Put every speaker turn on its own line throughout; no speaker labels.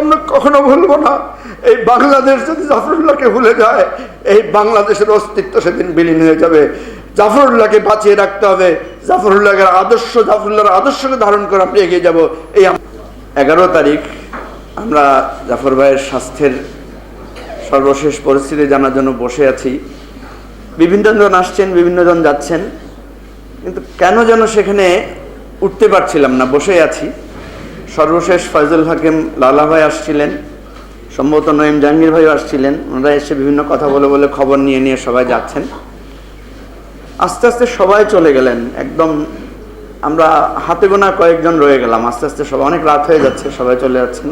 আমরা কখনো ভুলবো না। এই বাংলাদেশ যদি জাফরুল্লাহকে ভুলে যায়, এই বাংলাদেশের অস্তিত্ব সেদিন বিলীন হয়ে যাবে। জাফরুল্লাহকে বাঁচিয়ে রাখতে হবে। জাফরুল্লাহের আদর্শ, জাফরুল্লাহর আদর্শকে ধারণ করে আমরা এগিয়ে যাব। এই এগারো তারিখ আমরা জাফর ভাইয়ের স্বাস্থ্যের সর্বশেষ পরিস্থিতি জানার জন্য বসে আছি। বিভিন্ন জন আসছেন বিভিন্ন জন যাচ্ছেন। কিন্তু কেন যেন সেখানে উঠতে পারছিলাম না, বসে আছি। সর্বশেষ ফয়জুল হাকিম লালা ভাই আসছিলেন, সম্ভবত নঈম জাহাঙ্গীর ভাইও আসছিলেন। ওনারা এসে বিভিন্ন কথা বলে বলে খবর নিয়ে নিয়ে সবাই যাচ্ছেন। আস্তে আস্তে সবাই চলে গেলেন। একদম আমরা হাতে গোনা কয়েকজন রয়ে গেলাম। আস্তে আস্তে সবাই, অনেক রাত হয়ে যাচ্ছে, সবাই চলে যাচ্ছেন।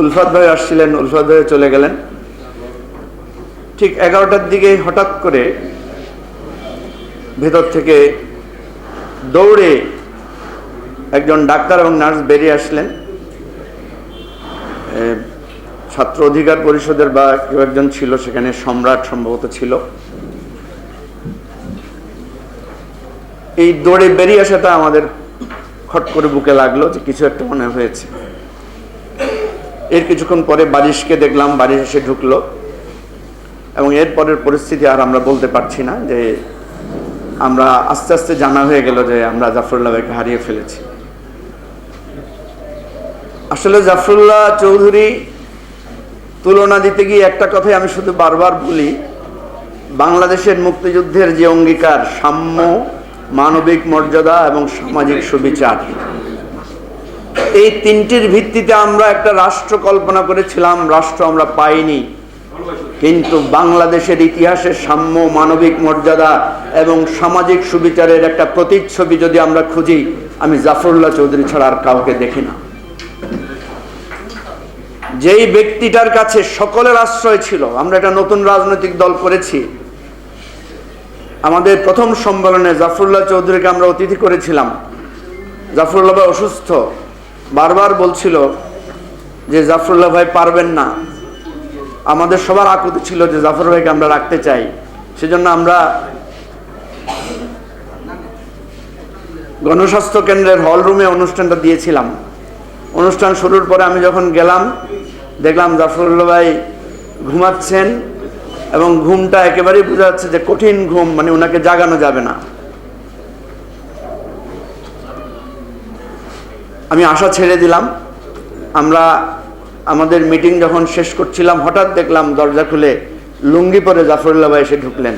উলফাত ভাই আসছিলেন, উলফাত ভাই চলে গেলেন। ঠিক এগারোটার দিকে হঠাৎ করে ভেতর থেকে দৌড়ে একজন ডাক্তার এবং নার্স বেরিয়ে আসলেন। ছাত্র অধিকার পরিষদের বা কেউ একজন ছিল, সেখানে সম্রাট সম্ভবত ছিল। এই দৌড়ে বেরিয়ে আসাটা আমাদের খট করে বুকে লাগল যে কিছু একটা মনে হয়েছে। এর কিছুক্ষণ পরে বারিশকে দেখলাম বারিশ এসে ঢুকলো। এবং এরপরের পরিস্থিতি আর আমরা বলতে পারছি না যে আমরা আস্তে আস্তে জানা হয়ে গেল যে আমরা জাফরুল্লাহকে হারিয়ে ফেলেছি। আসলে জাফরুল্লাহ চৌধুরী তুলনা দিতে গিয়ে একটা কথাই আমি শুধু বারবার বলি, বাংলাদেশের মুক্তিযুদ্ধের যে অঙ্গীকার, সাম্য, মানবিক মর্যাদা এবং সামাজিক সুবিচার। এই তিনটির ভিত্তিতে আমরা একটা রাষ্ট্র কল্পনা করেছিলাম, রাষ্ট্র আমরা পাইনি। কিন্তু বাংলাদেশের ইতিহাসে সাম্য, মানবিক মর্যাদা এবং সামাজিক সুবিচারের একটা প্রতিচ্ছবি যদি আমরা খুঁজি, আমি জাফরুল্লাহ চৌধুরী ছাড়া আর কাউকে দেখি না। যেই ব্যক্তিটার কাছে সকলের আশ্রয় ছিল, আমরা একটা নতুন রাজনৈতিক দল করেছি। আমাদের প্রথম সম্মেলনে জাফরুল্লাহ চৌধুরীকে আমরা অতিথি করেছিলাম। জাফরুল্লাহ ভাই অসুস্থ। বারবার বলছিল যে, জাফরুল্লাহ ভাই, পারবেন না। আমাদের সবার আকুতি ছিল যে, জাফর ভাইকে আমরা রাখতে চাই। সেজন্য আমরা গণস্বাস্থ্য কেন্দ্রের হল রুমে অনুষ্ঠানটা দিয়েছিলাম। অনুষ্ঠান শুরুর পরে আমি যখন গেলাম, দেখলাম জাফরুল্লাহ ভাই ঘুমাচ্ছেন এবং ঘুমটা একেবারেই বোঝা যাচ্ছে যে কঠিন ঘুম মানে ওনাকে জাগানো যাবে না। আমি আশা ছেড়ে দিলাম। আমরা আমাদের মিটিং যখন শেষ করছিলাম, হঠাৎ দেখলাম দরজা খুলে লুঙ্গি পরে জাফরুল্লাহ ভাই এসে ঢুকলেন।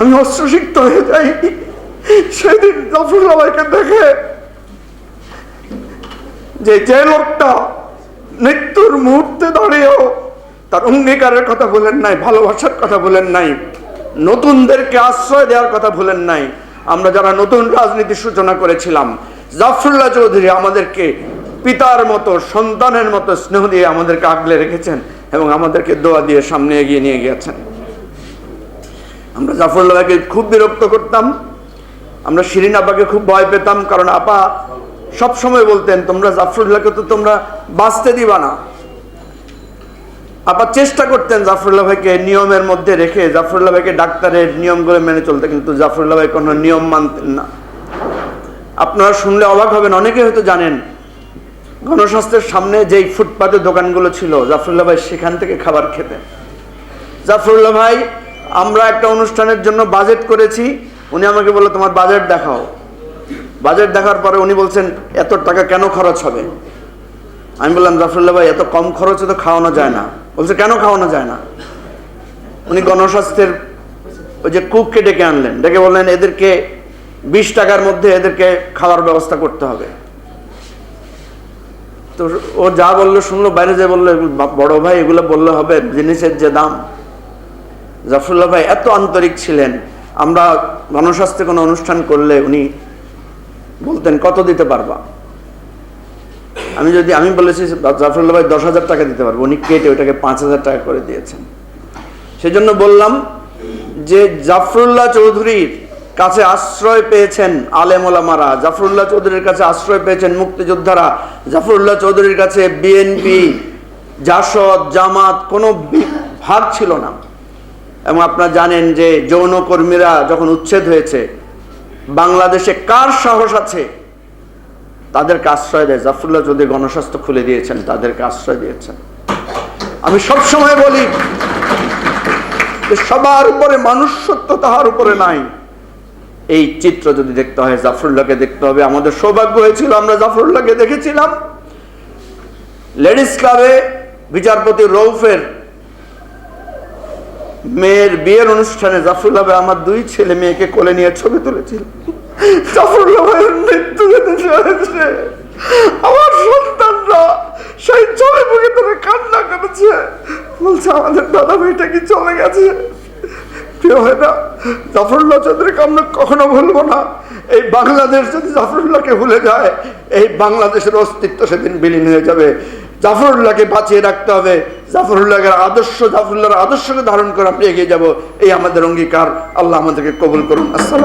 আমি অস্ত্রসিক্ত হয়ে যাই। সেদিন জাফরুল্লাহ ভাইকে দেখে যে যে লোকটা মৃত্যুর মুহূর্তে দাঁড়িয়েও তার অঙ্গীকারের কথা বলেন নাই, ভালোবাসার কথা বলেন নাই, নতুনদেরকে আশ্রয় দেওয়ার কথা বলেন নাই। আমরা যারা নতুন রাজনীতি সূচনা করেছিলাম, জাফরুল্লাহ চৌধুরী আমাদেরকে পিতার মতো, সন্তানের মতো স্নেহ দিয়ে আমাদেরকে আগলে রেখেছেন এবং আমাদেরকে দোয়া দিয়ে সামনে এগিয়ে নিয়ে গিয়েছেন। আমরা জাফরুল্লাহকে খুব বিরক্ত করতাম, আমরা শিরিন আপাকে খুব ভয় পেতাম, কারণ আপা সব সময় বলতেন, তোমরা জাফরুল্লাহকে তো তোমরা বাঁচতে দিবা না। আবার চেষ্টা করতেন জাফরুল্লাহ ভাইকে নিয়মের মধ্যে রেখে জাফরুল্লাহ ভাইকে ডাক্তারের নিয়মগুলো মেনে চলতে, কিন্তু জাফরুল্লাহ ভাই কোনো নিয়ম মানতেন না। আপনারা শুনলে অবাক হবেন, অনেকে হয়তো জানেন, গণস্বাস্থ্যের সামনে যেই ফুটপাতে দোকানগুলো ছিল জাফরুল্লাহ ভাই সেখান থেকে খাবার খেতেন। জাফরুল্লাহ ভাই, আমরা একটা অনুষ্ঠানের জন্য বাজেট করেছি, উনি আমাকে বলল, তোমার বাজেট দেখাও। বাজেট দেখার পরে উনি বলছেন, এত টাকা কেন খরচ হবে? আমি বললাম জাফরুল্লাহ ভাই, এত কম খরচে তো খাওয়ানো যায় না। বলছে, কেন খাওয়ানো যায় না? উনি গণস্বাস্থ্যের ওই যে কুককে ডেকে আনলেন। ডেকে বললেন, এদেরকে বিশ টাকার মধ্যে এদেরকে খাওয়ার ব্যবস্থা করতে হবে। তো ও যা বলল শুনলো, বাইরে যে বলল বড় ভাই, এগুলো বললে হবে জিনিসের যে দাম। জাফরুল্লাহ ভাই এত আন্তরিক ছিলেন। আমরা গণস্বাস্থ্যে কোনো অনুষ্ঠান করলে উনি বলতেন, কত দিতে পারবা? আমি যদি, আমি বলেছি জাফরুল্লাহ ভাই, দশ হাজার টাকা দিতে পারব। উনি কেটে ওইটাকে পাঁচ হাজার টাকা করে দিয়েছেন। সেজন্য বললাম যে, জাফরুল্লাহ চৌধুরীর কাছে আশ্রয় পেয়েছেন আলেমোলামারা, জাফরুল্লাহ চৌধুরীর কাছে আশ্রয় পেয়েছেন মুক্তিযোদ্ধারা, জাফরুল্লাহ চৌধুরীর কাছে বিএনপি জাসদ, জামাত, কোনো ভাগ ছিল না। এবং আপনারা জানেন যে যৌনকর্মীরা যখন উচ্ছেদ হয়েছে বাংলাদেশে কার সাহস আছে? তাদেরকে আশ্রয় দেয়। জাফরুল্লাহ যদি গণস্বাস্থ্য খুলে দিয়েছেন, তাদেরকে আশ্রয় দিয়েছেন। আমি সব সময় বলি যে সবার উপরে মানুষ সত্য তাহার উপরে নাই। এই চিত্র যদি দেখতে হয়, জাফরুল্লাহকে দেখতে হবে। আমাদের সৌভাগ্য হয়েছিল, আমরা জাফরুল্লাহকে দেখেছিলাম। লেডিস ক্লাবে বিচারপতি রৌফের মেয়ের বিয়ের অনুষ্ঠানে জাফরুল্লাহ ভাই আমার দুই ছেলে মেয়েকে কোলে নিয়ে ছবি তুলেছিল। জাফরুল্লাহ ভাইয়ের মৃত্যু চলেছে। আমার সন্তানরা সেই ছবি মুখে ধরে কান্না করেছে। বলছে, আমাদের দাদা ভাইটা কি চলে গেছে? প্রিয় হয় না জাফরুল্লাহ চৌধুরীকে আমরা কখনো ভুলবো না। এই বাংলাদেশ যদি জাফরুল্লাহকে ভুলে যায়, এই বাংলাদেশের অস্তিত্ব সেদিন বিলীন হয়ে যাবে। জাফরুল্লাহকে বাঁচিয়ে রাখতে হবে। জাফরুল্লাহের আদর্শ, জাফরুল্লাহর আদর্শকে ধারণ করে আমরা এগিয়ে যাব। এই আমাদের অঙ্গীকার। আল্লাহ আমাদেরকে কবুল করুন। আসসালাম